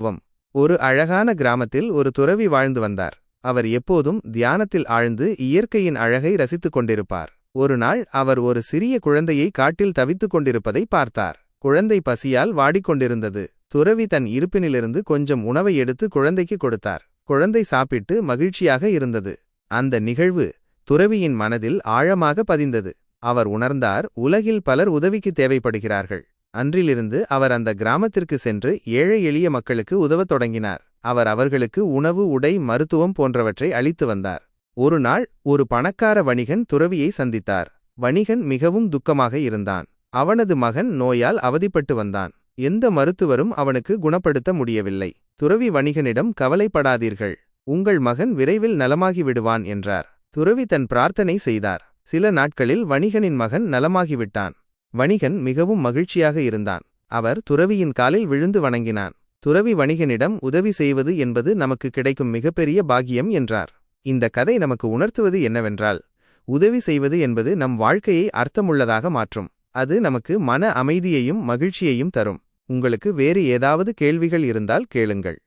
வம். ஒரு அழகான கிராமத்தில் ஒரு துறவி வாழ்ந்து வந்தார். அவர் எப்போதும் தியானத்தில் ஆழ்ந்து இயற்கையின் அழகை ரசித்துக் கொண்டிருப்பார். ஒரு நாள் அவர் ஒரு சிறிய குழந்தையை காட்டில் தவித்துக் கொண்டிருப்பதை பார்த்தார். குழந்தை பசியால் வாடிக்கொண்டிருந்தது துறவி தன் இருப்பினிலிருந்து கொஞ்சம் உணவை எடுத்து குழந்தைக்கு கொடுத்தார். குழந்தை சாப்பிட்டு மகிழ்ச்சியாக இருந்தது. அந்த நிகழ்வு துறவியின் மனதில் ஆழமாக பதிந்தது. அவர் உணர்ந்தார் உலகில் பலர் உதவிக்கு தேவைப்படுகிறார்கள். அன்றிலிருந்து அவர் அந்த கிராமத்திற்கு சென்று ஏழை எளிய மக்களுக்கு உதவத் தொடங்கினார். அவர் அவர்களுக்கு உணவு உடை மருத்துவம் போன்றவற்றை அளித்து வந்தார். ஒரு நாள் ஒரு பணக்கார வணிகன் துறவியை சந்தித்தார். வணிகன் மிகவும் துக்கமாக இருந்தான். அவனது மகன் நோயால் அவதிப்பட்டு வந்தான். எந்த மருத்துவரும் அவனுக்கு குணப்படுத்த முடியவில்லை. துறவி வணிகனிடம் கவலைப்படாதீர்கள். உங்கள் மகன் விரைவில் நலமாகி விடுவான் என்றார். துறவி தன் பிரார்த்தனை செய்தார். சில நாட்களில் வணிகனின் மகன் நலமாகிவிட்டான் வணிகன் மிகவும் மகிழ்ச்சியாக இருந்தான். அவர் துறவியின் காலில் விழுந்து வணங்கினான். துறவி வணிகனிடம் உதவி செய்வது என்பது நமக்கு கிடைக்கும் மிகப்பெரிய பாகியம் என்றார். இந்த கதை நமக்கு உணர்த்துவது என்னவென்றால் உதவி செய்வது என்பது நம் வாழ்க்கையை அர்த்தமுள்ளதாக மாற்றும். அது நமக்கு மன அமைதியையும் மகிழ்ச்சியையும் தரும். உங்களுக்கு வேறு ஏதாவது கேள்விகள் இருந்தால் கேளுங்கள்.